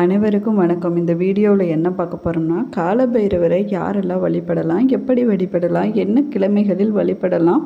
அனைவருக்கும் வணக்கம். இந்த வீடியோவில் என்ன பார்க்க போகிறோம்னா காலபைரவரை யாரெல்லாம் வழிபடலாம் எப்படி வழிபடலாம் என்ன கிழமைகளில் வழிபடலாம்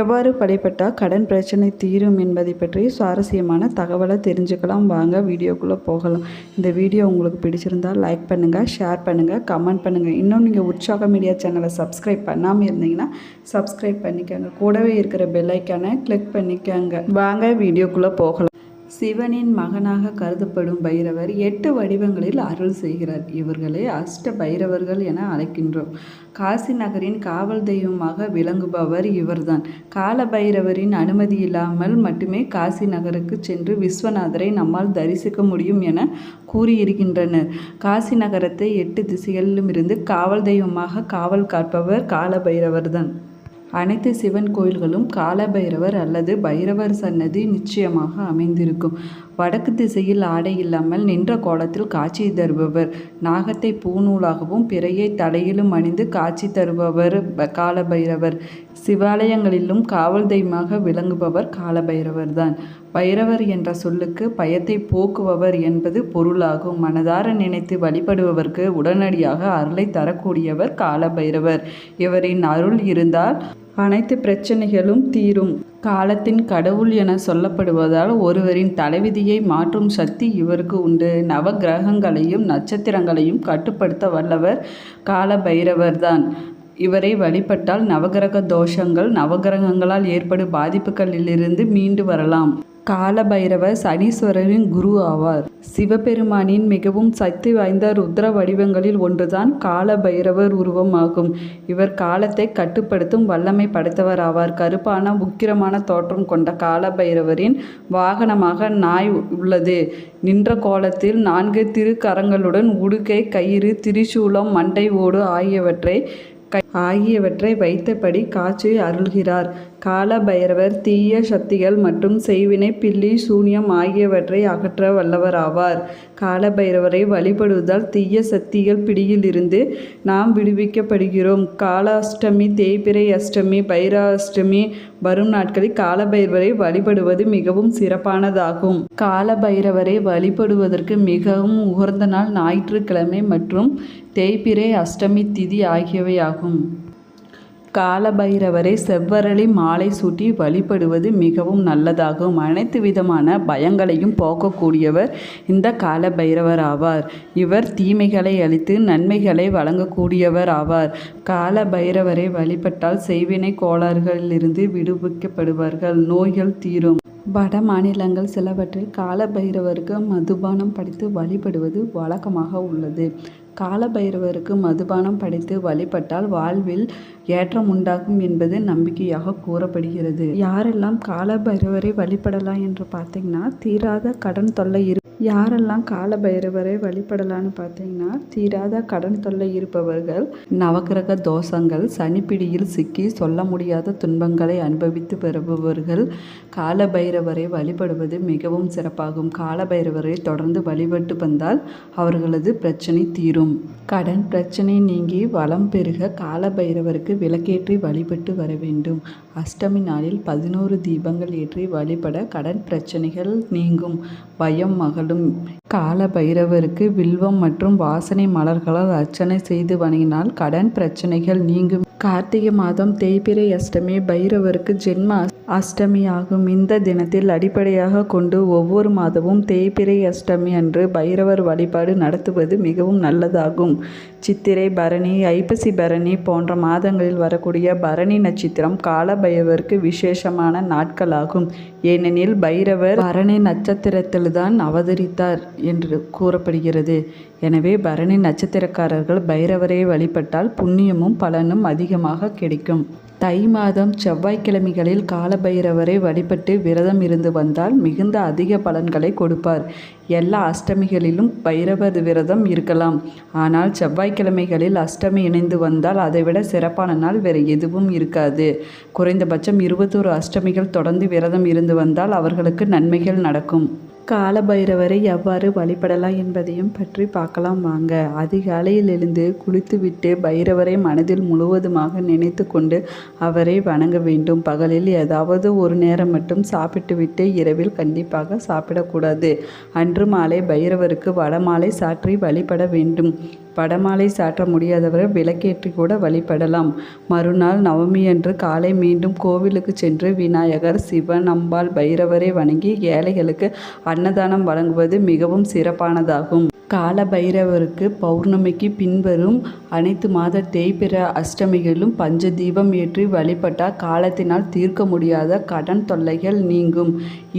எவ்வாறு வழிபட்டால் கடன் பிரச்சனை தீரும் என்பதை பற்றி சுவாரஸ்யமான தகவலை தெரிஞ்சுக்கலாம். வாங்க வீடியோக்குள்ளே போகலாம். இந்த வீடியோ உங்களுக்கு பிடிச்சிருந்தால் லைக் பண்ணுங்கள் ஷேர் பண்ணுங்கள் கமெண்ட் பண்ணுங்கள் இன்னும் நீங்கள் உற்சாக மீடியா சேனலை சப்ஸ்கிரைப் பண்ணாமல் இருந்தீங்கன்னா சப்ஸ்கிரைப் பண்ணிக்கோங்க. கூடவே இருக்கிற பெல்லைக்கான கிளிக் பண்ணிக்கோங்க. வாங்க வீடியோக்குள்ளே போகலாம். சிவனின் மகனாக கருதப்படும் பைரவர் எட்டு வடிவங்களில் அருள் செய்கிறார். இவர்களை அஷ்ட பைரவர்கள் என அழைக்கின்றோம். காசி நகரின் காவல் தெய்வமாக விளங்குபவர் இவர்தான். கால பைரவரின் அனுமதி இல்லாமல் மட்டுமே காசி நகருக்கு சென்று விஸ்வநாதரை நம்மால் தரிசிக்க முடியும் என கூறியிருக்கின்றனர். காசி நகரத்தை எட்டு திசைகளிலும் இருந்து காவல் தெய்வமாக காவல் காப்பவர் கால பைரவர்தான். அனைத்து சிவன் கோயில்களும் காலபைரவர் அல்லது பைரவர் சன்னதி நிச்சயமாக அமைந்திருக்கும். வடக்கு திசையில் ஆடை இல்லாமல் நின்ற கோலத்தில் காட்சி தருபவர். நாகத்தை பூநூலாகவும் பிறையை தலையிலும் அணிந்து காட்சி தருபவர் ப- காலபைரவர். சிவாலயங்களிலும் காவல் தெய்வமாக விளங்குபவர் காலபைரவர் தான் பைரவர் என்ற சொல்லுக்கு பயத்தை போக்குபவர் என்பது பொருளாகும். மனதார நினைத்து வழிபடுபவர்க்கு உடனடியாக அருளை தரக்கூடியவர் காலபைரவர். இவரின் அருள் இருந்தால் அனைத்து பிரச்சனைகளும் தீரும். காலத்தின் கடவுள் என சொல்லப்படுவதால் ஒருவரின் தலைவிதியை மாற்றும் சக்தி இவருக்கு உண்டு. நவ கிரகங்களையும் நட்சத்திரங்களையும் கட்டுப்படுத்த வல்லவர் கால பைரவர்தான் இவரை வழிபட்டால் நவகிரக தோஷங்கள் நவகிரகங்களால் ஏற்படும் பாதிப்புகளிலிருந்து மீண்டு வரலாம். காலபைரவர் சனீஸ்வரரின் குரு ஆவார். சிவபெருமானின் மிகவும் சக்தி வாய்ந்த ருத்ர வடிவங்களில் ஒன்றுதான் காலபைரவர் உருவமாகும் இவர் காலத்தை கட்டுப்படுத்தும் வல்லமை படைத்தவர் ஆவார் கருப்பான உக்கிரமான தோற்றம் கொண்ட காலபைரவரின் வாகனமாக நாய் உள்ளது. நின்ற கோலத்தில் நான்கு திருக்கரங்களுடன் உடுக்கை கயிறு திரிசூலம் மண்டை ஓடு ஆகியவற்றை கை ஆகியவற்றை வைத்தபடி காட்சி அருள்கிறார். கால பைரவர் தீய சக்திகள் மற்றும் செய்வினை பில்லி சூன்யம் ஆகியவற்றை அகற்ற வல்லவராவார். கால பைரவரை வழிபடுவதால் தீய சக்திகள் பிடியிலிருந்து நாம் விடுவிக்கப்படுகிறோம். காலாஷ்டமி தேய்பிரை அஷ்டமி பைராஷ்டமி வரும் நாட்களில் காலபைரவரை வழிபடுவது மிகவும் சிறப்பானதாகும். காலபைரவரை வழிபடுவதற்கு மிகவும் உகர்ந்த நாள் ஞாயிற்றுக்கிழமை மற்றும் தேய்பிரை அஷ்டமி திதி ஆகியவையாகும். காலபைரவரை செவ்வரளி மாலை சூட்டி வழிபடுவது மிகவும் நல்லதாகும். அனைத்து விதமான பயங்களையும் போக்கக்கூடியவர் இந்த காலபைரவர் ஆவார். இவர் தீமைகளை அழித்து நன்மைகளை வழங்கக்கூடியவர் ஆவார். காலபைரவரை வழிபட்டால் செய்வினை கோளாறுகளிலிருந்து விடுவிக்கப்படுவார்கள். நோய்கள் தீரும். வட மாநிலங்கள் சிலவற்றில் காலபைரவருக்கு மதுபானம் படைத்து வழிபடுவது வழக்கமாக உள்ளது. காலபைரவருக்கு மதுபானம் படைத்து வழிபட்டால் வாழ்வில் ஏற்றம் உண்டாகும் என்பது நம்பிக்கையாக கூறப்படுகிறது. யாரெல்லாம் காலபைரவரை வழிபடலாம் என்று பார்த்தீங்கன்னா தீராத கடன் தொல்லை இரு யாரெல்லாம் காலபைரவரை வழிபடலான்னு பார்த்தீங்கன்னா தீராத கடன் தொல்லை இருப்பவர்கள் நவக்கிரக தோஷங்கள் சனிப்பிடியில் சிக்கி சொல்ல முடியாத துன்பங்களை அனுபவித்து வருபவர்கள் காலபைரவரை வழிபடுவது மிகவும் சிறப்பாகும். காலபைரவரை தொடர்ந்து வழிபட்டு வந்தால் அவர்களது பிரச்சனை தீரும். கடன் பிரச்சனை நீங்கி வளம் பெருக காலபைரவருக்கு விளக்கேற்றி வழிபட்டு வர வேண்டும். அஷ்டமி நாளில் பதினோரு தீபங்கள் ஏற்றி வழிபட கடன் பிரச்சனைகள் நீங்கும். பயம் மகளும் கால பைரவருக்கு வில்வம் மற்றும் வாசனை மலர்களால் அர்ச்சனை செய்து வணங்கினால் கடன் பிரச்சனைகள் நீங்கும். கார்த்திகை மாதம் தேய்பிறை அஷ்டமி பைரவருக்கு ஜென்ம அஷ்டமி ஆகும் இந்த தினத்தில் அடிப்படையாக கொண்டு ஒவ்வொரு மாதமும் தேய்பிறை அஷ்டமி அன்று பைரவர் வழிபாடு நடத்துவது மிகவும் நல்லதாகும். சித்திரை பரணி ஐப்பசி பரணி போன்ற மாதங்களில் வரக்கூடிய பரணி நட்சத்திரம் கால பைரவருக்கு விசேஷமான நாட்களாகும். ஏனெனில் பைரவர் பரணி நட்சத்திரத்தில்தான் அவதரித்தார். என்று கூறப்படுகிறது. எனவே பரணி நட்சத்திரக்காரர்கள் பைரவரை வழிபட்டால் புண்ணியமும் பலனும் அதிகமாக கிடைக்கும். தை மாதம் செவ்வாய்க்கிழமைகளில் காலபைரவரை வழிபட்டு விரதம் இருந்து வந்தால் மிகுந்த அதிக பலன்களை கொடுப்பார். எல்லா அஷ்டமிகளிலும் பைரவர் விரதம் இருக்கலாம். ஆனால் செவ்வாய்க்கிழமைகளில் அஷ்டமி இணைந்து வந்தால் அதைவிட சிறப்பான நாள் வேறு எதுவும் இருக்காது. குறைந்தபட்சம் இருபத்தோரு அஷ்டமிகள் தொடர்ந்து விரதம் இருந்து வந்தால் அவர்களுக்கு நன்மைகள் நடக்கும். காலபைரவரை எவ்வாறு வழிபடலாம் என்பதையும் பற்றி பார்க்கலாம் வாங்க. அதிகாலையில் எழுந்து குளித்துவிட்டு பைரவரை மனதில் முழுவதுமாக நினைத்து கொண்டு அவரை வணங்க வேண்டும். பகலில் ஏதாவது ஒரு நேரம் மட்டும் சாப்பிட்டுவிட்டு இரவில் கண்டிப்பாக சாப்பிடக்கூடாது. அன்று மாலை பைரவருக்கு வடமாலை சாற்றி வழிபட வேண்டும். வடமாலை சாற்ற முடியாதவர் விளக்கேற்றி கூட வழிபடலாம். மறுநாள் நவமியன்று காலை மீண்டும் கோவிலுக்கு சென்று விநாயகர் சிவன் அம்பாள் பைரவரை வணங்கி ஏழைகளுக்கு அன்னதானம் வழங்குவது மிகவும் சிறப்பானதாகும். கால பைரவருக்கு பௌர்ணமிக்கு பின்வரும் அனைத்து மாத தேய்பிற அஷ்டமிகளிலும் பஞ்ச தீபம் ஏற்றி வழிபட்டால் காலத்தினால் தீர்க்க முடியாத கடன் தொல்லைகள் நீங்கும்.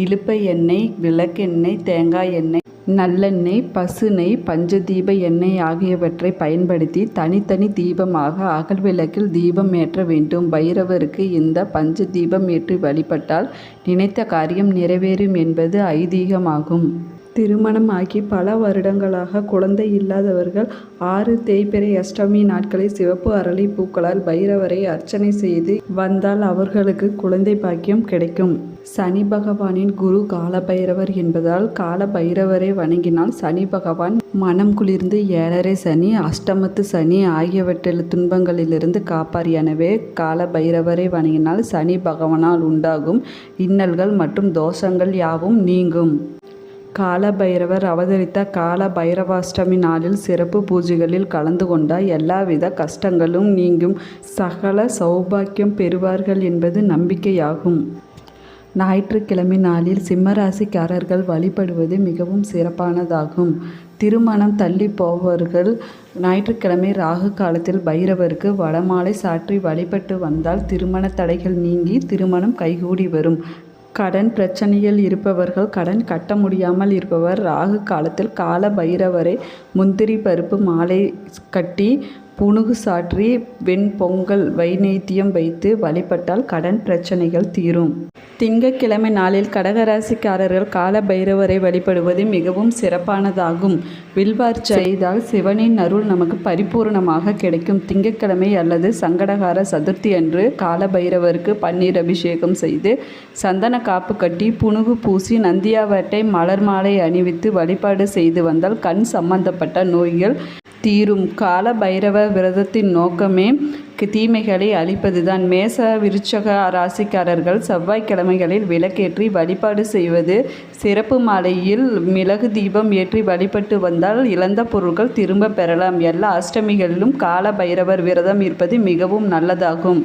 இலுப்பை எண்ணெய் விளக்கெண்ணெய் தேங்காய் எண்ணெய் நல்லெண்ணெய் பசுநெய் பஞ்சதீப எண்ணெய் ஆகியவற்றை பயன்படுத்தி தனித்தனி தீபமாக அகல் விளக்கில் தீபம் ஏற்ற வேண்டும். பைரவருக்கு இந்த பஞ்ச தீபம் ஏற்றி வழிபட்டால் நினைத்த காரியம் நிறைவேறும் என்பது ஐதீகமாகும். திருமணம் ஆகி பல வருடங்களாக குழந்தை இல்லாதவர்கள் ஆறு தேய்பிறை அஷ்டமி நாட்களில் சிவப்பு அரளி பூக்களால் பைரவரை அர்ச்சனை செய்து வந்தால் அவர்களுக்கு குழந்தை பாக்கியம் கிடைக்கும். சனி பகவானின் குரு கால பைரவர் என்பதால் கால பைரவரை வணங்கினால் சனி பகவான் மனம் குளிர்ந்து ஏழரை சனி அஷ்டமத்து சனி ஆகியவற்றில் துன்பங்களிலிருந்து காப்பார் எனவே கால பைரவரை வணங்கினால் சனி பகவானால் உண்டாகும் இன்னல்கள் மற்றும் தோஷங்கள் யாவும் நீங்கும். கால பைரவர் அவதரித்த கால பைரவாஷ்டமி நாளில் சிறப்பு பூஜைகளில் கலந்து கொண்டால் எல்லாவித கஷ்டங்களும் நீங்கும் சகல சௌபாக்கியம் பெறுவார்கள் என்பது நம்பிக்கையாகும். ஞாயிற்றுக்கிழமை நாளில் சிம்மராசிக்காரர்கள் வழிபடுவது மிகவும் சிறப்பானதாகும். திருமணம் தள்ளி போபவர்கள் ஞாயிற்றுக்கிழமை ராகு காலத்தில் பைரவருக்கு வடமாலை சாற்றி வழிபட்டு வந்தால் திருமண தடைகள் நீங்கி திருமணம் கைகூடி வரும். கடன் பிரச்சனையில் இருப்பவர்கள் கடன் கட்ட முடியாமல் இருப்பவர். ராகு காலத்தில் கால பைரவரை முந்திரி பருப்பு மாலை கட்டி புனுகு சாற்றி வெண்பொங்கல் வைநீத்தியம் வைத்து வழிபட்டால் கடன் பிரச்சனைகள் தீரும். திங்கட்கிழமை நாளில் கடகராசிக்காரர்கள் கால பைரவரை வழிபடுவது மிகவும் சிறப்பானதாகும். வில்வார் செய்தால் சிவனின் அருள் நமக்கு பரிபூர்ணமாக கிடைக்கும். திங்கட்கிழமை அல்லது சங்கடகார சதுர்த்தி அன்று கால பைரவருக்கு பன்னீர் அபிஷேகம் செய்து சந்தன காப்பு கட்டி புனுகு பூசி நந்தியாவட்டை மலர் மாலை அணிவித்து வழிபாடு செய்து வந்தால் கண் சம்பந்தப்பட்ட நோய்கள் தீரும் கால பைரவ விரதத்தின் நோக்கமே தீமைகளை அழிப்பதுதான். மேச விருச்சக ராசிக்காரர்கள் செவ்வாய்க்கிழமைகளில் விளக்கேற்றி வழிபாடு செய்வது சிறப்பு. மாலையில் மிளகு தீபம் ஏற்றி வழிபட்டு வந்தால் இழந்த பொருட்கள் திரும்ப பெறலாம். எல்லா அஷ்டமிகளிலும் கால பைரவர் விரதம் இருப்பது மிகவும் நல்லதாகும்.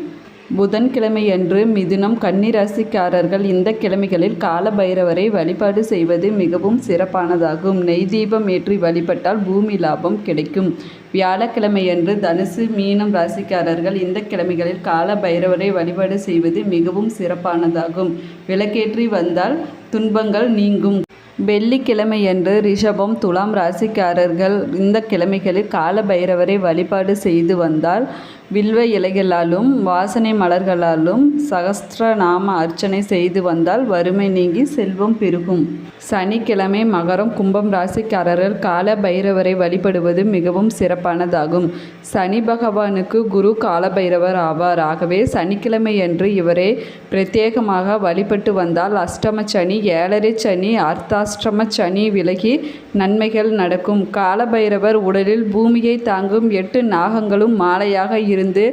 புதன்கிழமையன்று மிதுனம் கன்னிராசிக்காரர்கள் இந்த கிழமைகளில் கால பைரவரை வழிபாடு செய்வது மிகவும் சிறப்பானதாகும். நெய் தீபம் ஏற்றி வழிபட்டால் பூமி லாபம் கிடைக்கும். வியாழக்கிழமையன்று தனுசு மீனம் ராசிக்காரர்கள் இந்த கிழமைகளில் கால பைரவரை வழிபாடு செய்வது மிகவும் சிறப்பானதாகும். விளக்கேற்றி வந்தால் துன்பங்கள் நீங்கும். வெள்ளிக்கிழமையன்று ரிஷபம் துலாம் ராசிக்காரர்கள் இந்த கிழமைகளில் கால பைரவரை வழிபாடு செய்து வந்தால் வில்வ இலைகளாலும் வாசனை மலர்களாலும் சகஸ்திரநாம அர்ச்சனை செய்து வந்தால் வறுமை நீங்கி செல்வம் பெருகும். சனிக்கிழமை மகரம் கும்பம் ராசிக்காரர்கள் கால பைரவரை வழிபடுவது மிகவும் சிறப்பு சிறப்பானதாகும். சனி பகவானுக்கு குரு காலபைரவர் ஆவார். ஆகவே சனிக்கிழமையன்று இவரை பிரத்யேகமாக வழிபட்டு வந்தால் அஷ்டம சனி ஏழரை சனி அர்த்தாஷ்டம சனி விலகி நன்மைகள் நடக்கும். காலபைரவர் உடலில் பூமியை தாங்கும் எட்டு நாகங்களும் மாலையாக இருந்து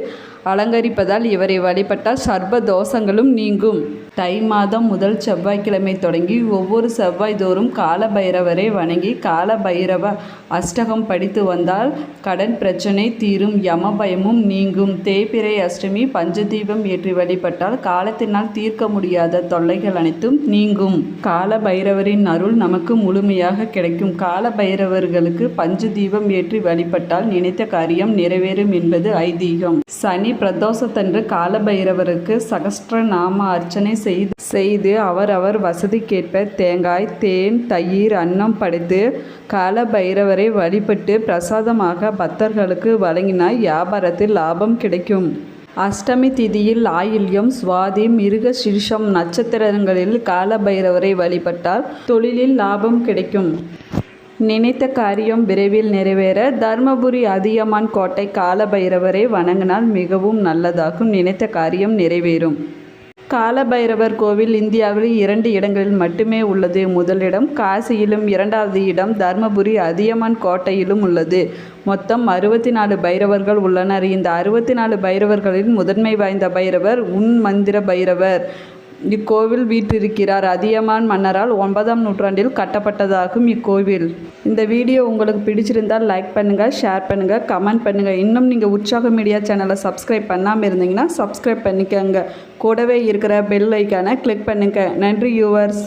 அலங்கரிப்பதால் இவரை வழிபட்டால் சர்வ தோஷங்களும் நீங்கும். தை மாதம் முதல் செவ்வாய்க்கிழமை தொடங்கி ஒவ்வொரு செவ்வாய் தோறும் கால பைரவரை வணங்கி கால பைரவ அஷ்டகம் படித்து வந்தால் கடன் பிரச்சனை தீரும் யம பயமும் நீங்கும். தேய்பிறை அஷ்டமி பஞ்சதீபம் ஏற்றி வழிபட்டால் காலத்தினால் தீர்க்க முடியாத தொல்லைகள் அனைத்தும் நீங்கும். கால பைரவரின் அருள் நமக்கு முழுமையாக கிடைக்கும். கால பைரவர்களுக்கு பஞ்ச தீபம் ஏற்றி வழிபட்டால் நினைத்த காரியம் நிறைவேறும் என்பது ஐதீகம். சனி பிரதோஷத்தன்று காலபைரவருக்கு சகஸ்திர நாம அர்ச்சனை செய்து செய்து அவரவர் வசதிக்கேற்ப தேங்காய் தேன் தயிர் அன்னம் படைத்து காலபைரவரை வழிபட்டு பிரசாதமாக பக்தர்களுக்கு வழங்கினால் வியாபாரத்தில் லாபம் கிடைக்கும். அஷ்டமி திதியில் ஆயில்யம் சுவாதி மிருக சிரிஷம் நட்சத்திரங்களில் காலபைரவரை வழிபட்டால் தொழிலில் லாபம் கிடைக்கும். நினைத்த காரியம் விரைவில் நிறைவேற. தர்மபுரி அதியமான் கோட்டை கால பைரவரை வணங்கினால் மிகவும் நல்லதாகும். நினைத்த காரியம் நிறைவேறும். காலபைரவர் கோவில் இந்தியாவில் இரண்டு இடங்களில் மட்டுமே உள்ளது. முதலிடம் காசியிலும் இரண்டாவது இடம் தர்மபுரி அதியமான் கோட்டையிலும் உள்ளது. மொத்தம் அறுபத்தி நாலு பைரவர்கள் உள்ளனர். இந்த அறுபத்தி நாலு பைரவர்களில் முதன்மை வாய்ந்த பைரவர் உன் மந்திர பைரவர். இக்கோவில் வீற்றிருக்கிறார் அதியமான் மன்னரால் ஒன்பதாம் நூற்றாண்டில் கட்டப்பட்டதாகும் இக்கோவில். இந்த வீடியோ உங்களுக்கு பிடிச்சிருந்தால் லைக் பண்ணுங்கள் ஷேர் பண்ணுங்கள் கமெண்ட் பண்ணுங்கள் இன்னும் நீங்கள் உற்சாக மீடியா சேனலை சப்ஸ்கிரைப் பண்ணாமல் இருந்தீங்கன்னா சப்ஸ்கிரைப் பண்ணிக்கோங்க. கூடவே இருக்கிற பெல் ஐக்கானை கிளிக் பண்ணுங்கள் நன்றி யூவர்ஸ்